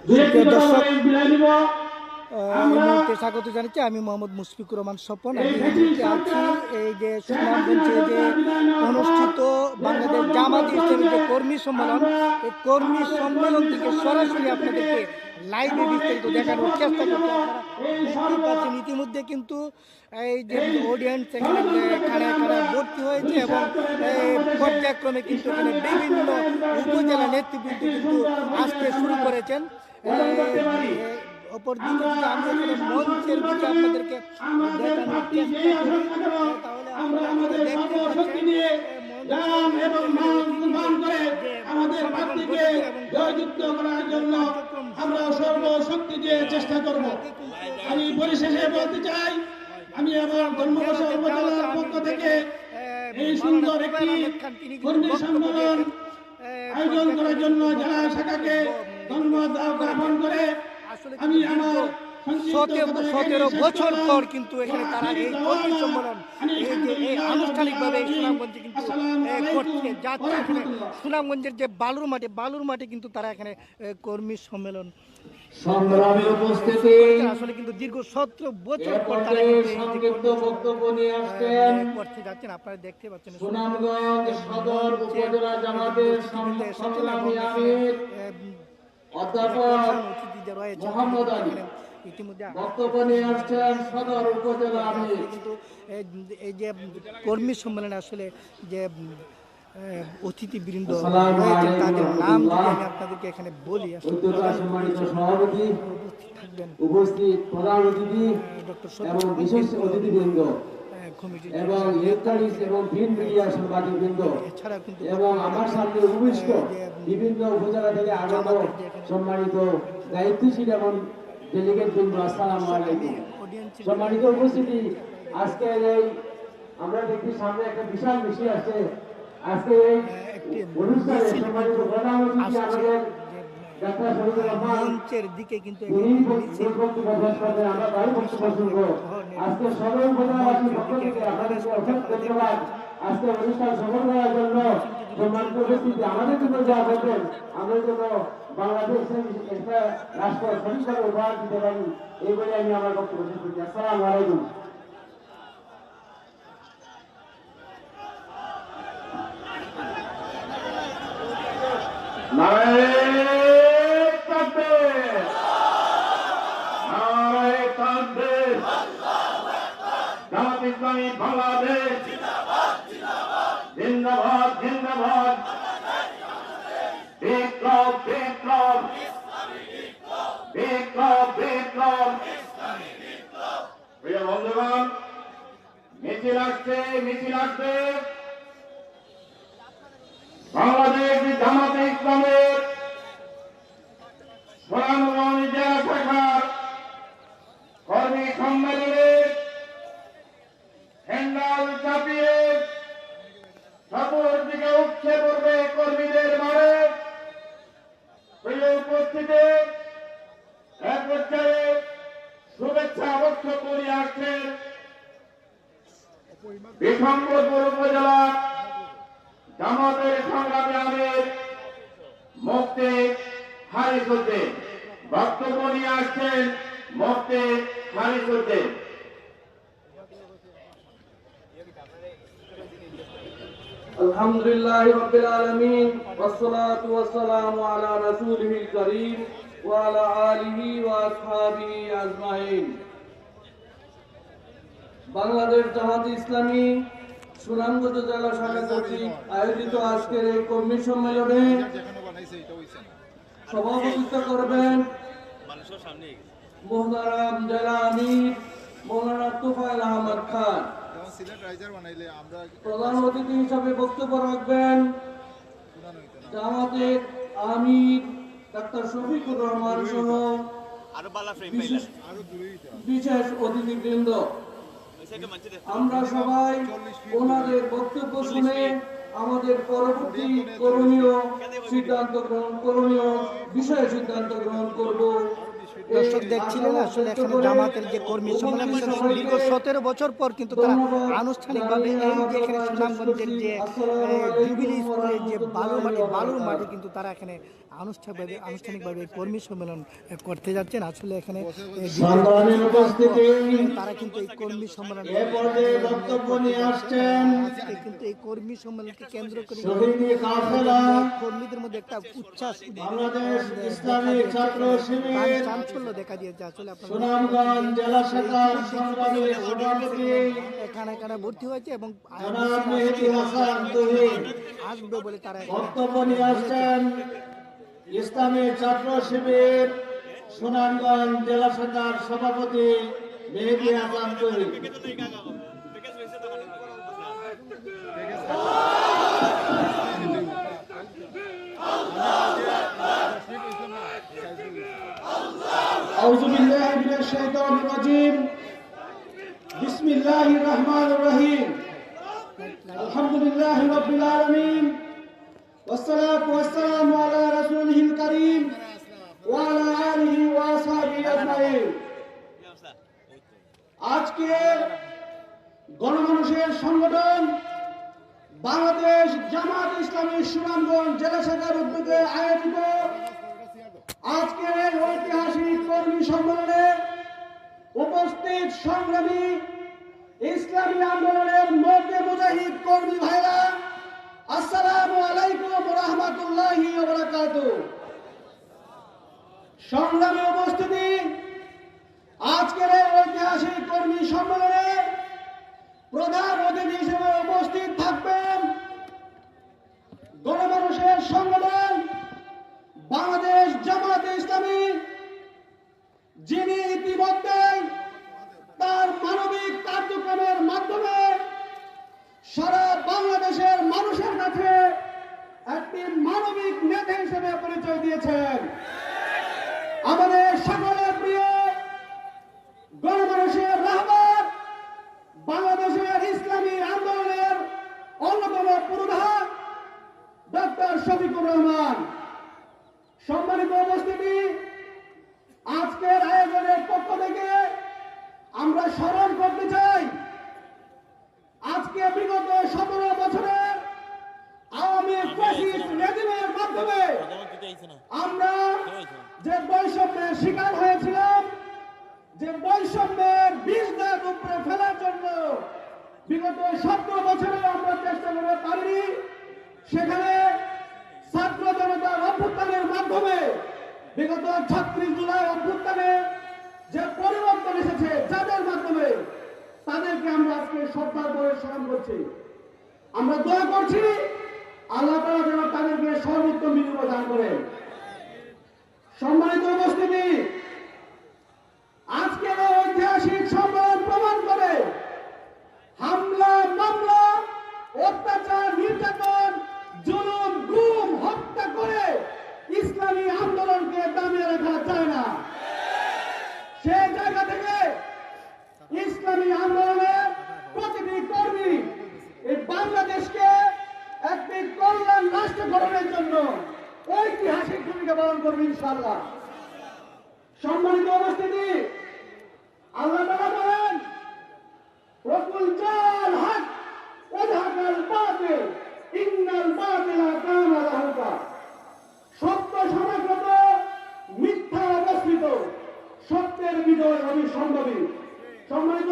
সুপ্রিয় দর্শক আহ, স্বাগত জানাচ্ছি আমি মোহাম্মদ মুশফিকুর রহমান স্বপন। আমি এই মুহূর্তে আছি এই যে সুনামগঞ্জে যে অনুষ্ঠিত বাংলাদেশ জামাত ইসলামী যে কর্মী সম্মেলন এই কর্মী সম্মেলন থেকে সরাসরি আপনাদেরকে লাইভে বিস্তারিত দেখানোর চেষ্টা করছি। আপনারা পাচ্ছেন ইতিমধ্যে কিন্তু এই যে অডিয়েন্স এখানে যে খাড়ায় খাড়ায় ভর্তি হয়েছে এবং এই পর্যায়ক্রমে কিন্তু এখানে বিভিন্ন উপজেলা নেতৃবৃন্দ কিন্তু আসতে শুরু করেছেন। এই, অপরদিকে যদি আমি এখানে মঞ্চের দিকে আপনাদেরকে দেখানোর চেষ্টা করি তাহলে আপনারা দেখতে পাচ্ছেন এ, এবং মান সম্মান করে আমাদের প্রার্থীকে জয়যুক্ত করার জন্য আমরা সর্বশক্তি দিয়ে চেষ্টা করব। আমি পরিশেষে বলতে চাই আমি আমার ধর্মকোষা উপজেলার পক্ষ থেকে এই সুন্দর একটি কর্মী সম্মেলন আয়োজন করার জন্য জেলা শাখাকে ধন্যবাদ জ্ঞাপন করে আমি আমার সতেরো বছর পর কিন্তু এখানে তারা এই কর্মী সম্মেলন এই আনুষ্ঠানিকভাবে সুনামগঞ্জে কিন্তু এ, করছে যাচ্ছে এখানে সুনামগঞ্জের যে বালুর মাঠে বালুর মাঠে কিন্তু তারা এখানে কর্মী সম্মেলন সংগ্রামী উপস্থিতি। আসলে কিন্তু দীর্ঘ সতেরো বছর পর তারা সংক্ষিপ্ত বক্তব্য নিয়ে আসছেন করতে যাচ্ছেন। আপনারা দেখতে পাচ্ছেন সুনামগঞ্জ সদর উপজেলা জামাতের সংগ্রামী আমির। অধ্যাপক মোহাম্মদ আলী। ইতিমধ্যে বক্তব্য নিয়ে আসছেন সদর উপজেলা কিন্তু এই- এই যে কর্মী সম্মেলনে আসলে যে অতিথিবৃন্দ রয়েছেন তাদের নাম যদি আমি আপনাদেরকে এখানে বলি উপস্থিত থাকবেন উপস্থিত প্রধান অতিথি ডক্টর কমিটির এবং ইলেকট্রনিক্স এবং প্রিন্ট মিডিয়া সাংবাদিকবৃন্দ এছাড়া কিন্তু এবং আমার সামনে উপবিষ্ট বিভিন্ন উপজেলা থেকে আগত সম্মানিত দায়িত্বশীল এবং ডেলিগেট বৃন্দ আসসালামু আলাইকুম সম্মানিত উপস্থিতি আজকের এই আমরা দেখি সামনে একটা বিশাল মিছিল আছে আজকে এই অনুষ্ঠানে সম্মানিত প্রধান অতিথি আমাদের মঞ্চের দিকে কিন্তু আমরা তারই বক্তব্য শুনব আজকে সদর উপজেলাবাসীর পক্ষ থেকে আপনাদেরকে অসংখ্য ধন্যবাদ। আজকে অনুষ্ঠান সফল করার জন্য সম্মানিত উপস্থিতি আমাদের জন্য যা করবেন, আমাদের জন্য বাংলাদেশের একটা রাষ্ট্র সঠিকভাবে উপহার দিতে পারি, এই বলে আমি আমার বক্তব্য শেষ করছি। আসসালামু আলাইকুম। নারায়ণ নারায়ণ ইসলামী বাংলাদেশ। জিন্দাবাদ জিন্দাবাদ। বিপ্লব বিপ্লব। বিপ্লব বিপ্লব। প্রিয় বন্ধুগণ, মিছিল আসছে মিছিল আসছে বাংলাদেশ জামাত ইসলামের সুনামগঞ্জ জেলা শাখার কর্মী সম্মেলনে হ্যান্ডাল চাপিয়ে দিকে উঠছে পড়বে কর্মীদের মারে। উপস্থিতি, এক পর্যায়ে শুভেচ্ছা বক্তব্য নিয়ে আসছেন বিশম্বরপুর উপজেলার জামাতের সংগ্রামী আমির মুক্তি হারিসুদ্দিন বক্তব্য নিয়ে আসছেন মুক্তি হারিসুদ্দিন الحمد لله رب العالمين والصلاة والسلام على رسوله الكريم وعلى آله وأصحابه أجمعين বাংলাদেশ জামাত ইসলামী সুনামগঞ্জ জেলা শাখা কর্তৃক আয়োজিত আজকের এই কর্মী সম্মেলনে সভাপতিত্ব করবেন মোহতারাম জেলা আমির মৌলানা তুফাইল আহমদ খান সিলেট রাইজার বানাইলে আমরা প্রধান অতিথি হিসাবে বক্তব্য রাখবেন জামাতের আমির ডাক্তার শফিকুর রহমান সহ বিশেষ বিশেষ অতিথিবৃন্দ। আমরা সবাই ওনাদের বক্তব্য শুনে আমাদের পরবর্তী করণীয় সিদ্ধান্ত গ্রহণ করণীয় বিষয়ে সিদ্ধান্ত গ্রহণ করব। দর্শক দেখছিলেন আসলে এখানে জামাতের যে কর্মী সম্মেলন দীর্ঘ সতেরো বছর পর কিন্তু তারা আনুষ্ঠানিকভাবে এই যে এখানে সুনামগঞ্জের যে জুবিলি স্কুলের যে বালুর মাটি বালুর মাঠে কিন্তু তারা এখানে আনুষ্ঠানিকভাবে আনুষ্ঠানিকভাবে কর্মী সম্মেলন করতে যাচ্ছেন। আসলে এখানে তারা কিন্তু এই কর্মী সম্মেলন কিন্তু এই কর্মী সম্মেলনকে কেন্দ্র করে কর্মীদের মধ্যে একটা উচ্ছ্বাস বাংলাদেশ ইসলামী ছাত্র শিবির চাঞ্চল্য দেখা দিয়েছে। আসলে এখানে এখানে ভর্তি হয়েছে এবং আসবে বলে তারা বক্তব্য নিয়ে আসছেন ইসলামী ছাত্র শিবির সুনামগঞ্জ জেলা শাখার সভাপতি মেহেদি হাসান তুহিন الحمد لله رب العالمين والصلاة والسلام على رسوله الكريم وعلى آله وأصحابه أجمعين আজকে গণমানুষের সংগঠন বাংলাদেশ জামাত ইসলামী সুনামগঞ্জ জেলা শাখার উদ্যোগে আয়োজিত আজকের এই ঐতিহাসিক কর্মী সম্মেলনে উপস্থিত সংগ্রামী ইসলামী আন্দোলনের মধ্যে মুজাহিদ কর্মী ভাইরা, আসসালামু আলাইকুম রহমতুল্লাহি সংগ্রামী উপস্থিতি, আজকের এই ঐতিহাসিক কর্মী সম্মেলনে প্রধান অতিথি হিসেবে উপস্থিত থাকবেন গণমানুষের সংগঠন, বাংলাদেশ জামাতে ইসলামী, যিনি নেতা হিসেবে পরিচয় দিয়েছেন। আমাদের সকলের প্রিয় গণমানুষের রাহবার বাংলাদেশের ইসলামী আন্দোলনের অন্যতম পুরোধা ডক্টর শফিকুর রহমান সম্মানিত উপস্থিতি আজকের আয়োজনের পক্ষ থেকে আমরা স্মরণ করতে চাই আজকে বিগত সতেরো বছরের আওয়ামী ফ্যাসিস্ট রেজিমের মাধ্যমে আমরা যে বৈষম্যের শিকার হয়েছিলাম যে বৈষম্যের বীজ দাগ উপরে ফেলার জন্য বিগত সতেরো বছরে আমরা চেষ্টা করে পারিনি। সেখানে ছাত্র জনতার অভ্যুত্থানের মাধ্যমে বিগত ছত্রিশ জুলাই অভ্যুত্থানে যে পরিবর্তন এসেছে, যাদের মাধ্যমে, তাদেরকে আমরা আজকে শ্রদ্ধা করে স্মরণ করছি। আমরা দোয়া করছি আল্লাহ তালা যেন তাদেরকে সর্বোত্তম বিনিময় দান করেন। সম্মানিত উপস্থিতি কল্যাণ রাষ্ট্র গঠনের জন্য ঐতিহাসিক ভূমিকা পালন করবে ইনশাল্লাহ সম্মানিত উপস্থিতি, আল্লাহ তালা বলেন রকুল জাল হাত ওধাকাল বাতিল, ইন্নাল বাতিল কাম আলাহুকা সত্য সমাগত মিথ্যা অবস্থিত, সত্যের বিজয় আমি সম্ভবী। সম্মানিত